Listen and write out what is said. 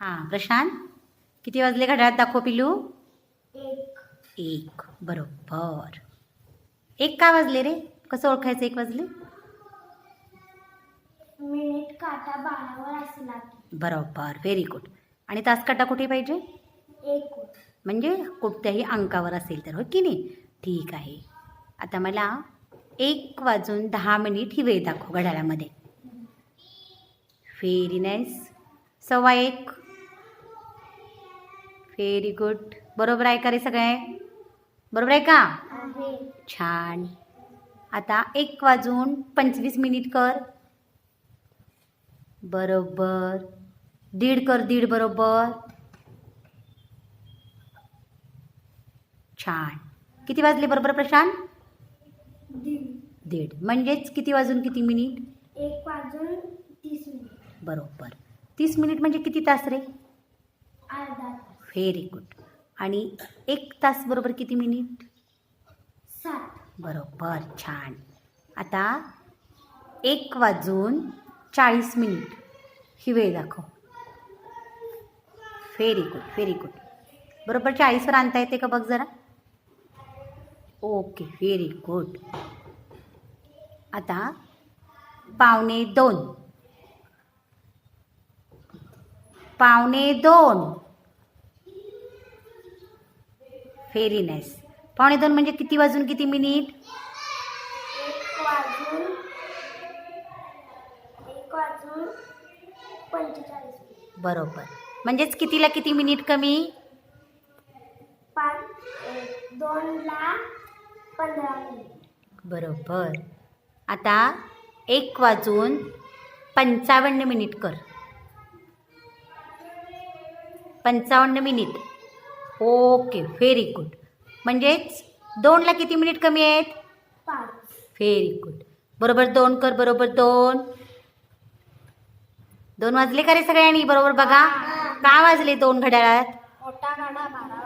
हां प्रशांत किती वाजले घड्याळात दाखव पिलू एक. एक बरोबर. एक का वाजले रे? कसं ओळखायचं एक वाजले? मिनिट काटा बारावर असला की बरोबर व्हेरी गुड आणि तास काटा कुठे पाहिजे? एक. म्हणजे कोणत्याही अंकावर असेल तर हो की नाही? ठीक आहे. आता मला एक वाजून दहा मिनिट ही वेळ दाखव घड्याळामध्ये. व्हेरी नाईस सव्वा एक. व्हेरी गुड बरोबर आहे का रे सगळे? बरोबर आहे का? छान. आता एक वाजून पंचवीस मिनिट कर. बरोबर. दीड कर दीड बरोबर. छान. किती वाजले बरोबर प्रशांत? दीड. म्हणजेच किती वाजून किती मिनिट? एक वाजून तीस मिनिट. बरोबर. तीस मिनिट म्हणजे किती तास रे? व्हेरी गुड आणि एक तास बरोबर किती मिनिट सात. बरोबर छान. आता एक वाजून चाळीस मिनिट ही वेळ दाखव. व्हेरी गुड व्हेरी गुड बरोबर चाळीसवर आणता येते का बघ जरा? ओके व्हेरी गुड आता पावणे दोन. पावणे दोन. व्हेरी नाईस पावणे दोन म्हणजे किती वाजून किती मिनिट? बरोबर. म्हणजेच कितीला किती मिनिट कमी? बरोबर. आता एक वाजून पंचावन्न मिनिट कर. पंचावन्न मिनिट. ओके व्हेरी गुड म्हणजेच दोनला किती मिनिट कमी आहेत? पाच व्हेरी गुड बरोबर दोन कर बरोबर दोन. दोन वाजले का रे सगळ्यांनी? बरोबर बघा. का वाजले दोन घड्याळात? मोठा गाडा बारा